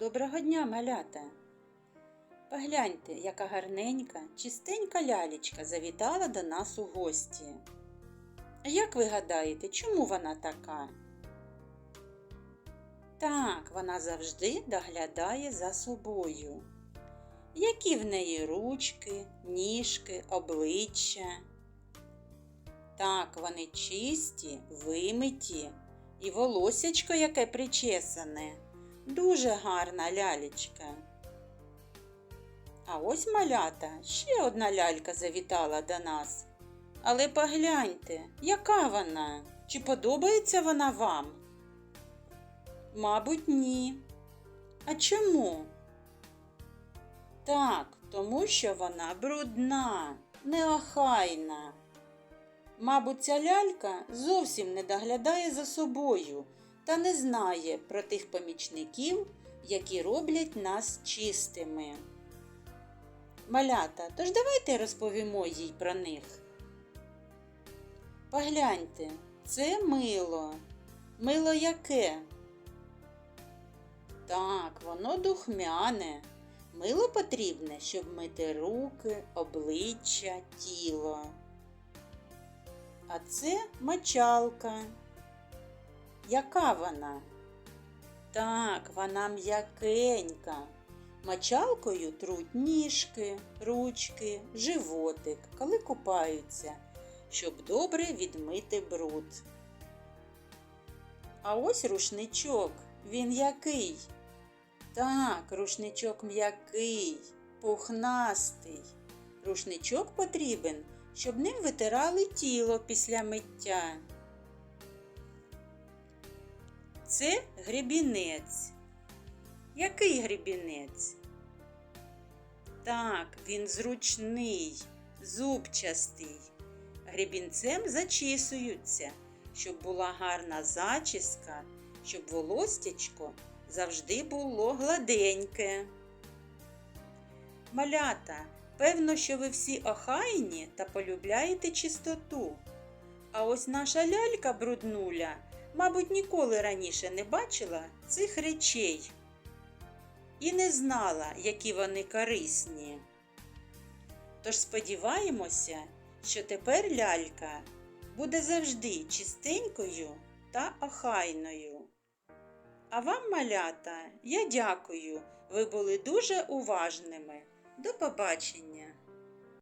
Доброго дня, малята! Погляньте, яка гарненька, чистенька лялечка завітала до нас у гості. Як ви гадаєте, чому вона така? Так, вона завжди доглядає за собою. Які в неї ручки, ніжки, обличчя. Так, вони чисті, вимиті, і волосячко яке причесане. Дуже гарна лялечка. А ось малята, ще одна лялька завітала до нас. Але погляньте, яка вона? Чи подобається вона вам? Мабуть, ні. А чому? Так, тому що вона брудна, неохайна. Мабуть, ця лялька зовсім не доглядає за собою та не знає про тих помічників, які роблять нас чистими. Малята, тож давайте розповімо їй про них. Погляньте, це мило. Мило яке? Так, воно духмяне. Мило потрібне, щоб мити руки, обличчя, тіло. А це мочалка. Яка вона? Так, вона м'якенька. Мочалкою труть ніжки, ручки, животик, коли купаються, щоб добре відмити бруд. А ось рушничок. Він який? Так, рушничок м'який, пухнастий. Рушничок потрібен, щоб ним витирали тіло після миття. Це гребінець. Який гребінець? Так, він зручний, зубчастий. Гребінцем зачісуються, щоб була гарна зачіска, щоб волостячко завжди було гладеньке. Малята, певно, що ви всі охайні та полюбляєте чистоту. А ось наша лялька бруднуля, мабуть, ніколи раніше не бачила цих речей і не знала, які вони корисні. Тож сподіваємося, що тепер лялька буде завжди чистенькою та охайною. А вам, малята, я дякую, ви були дуже уважними. До побачення!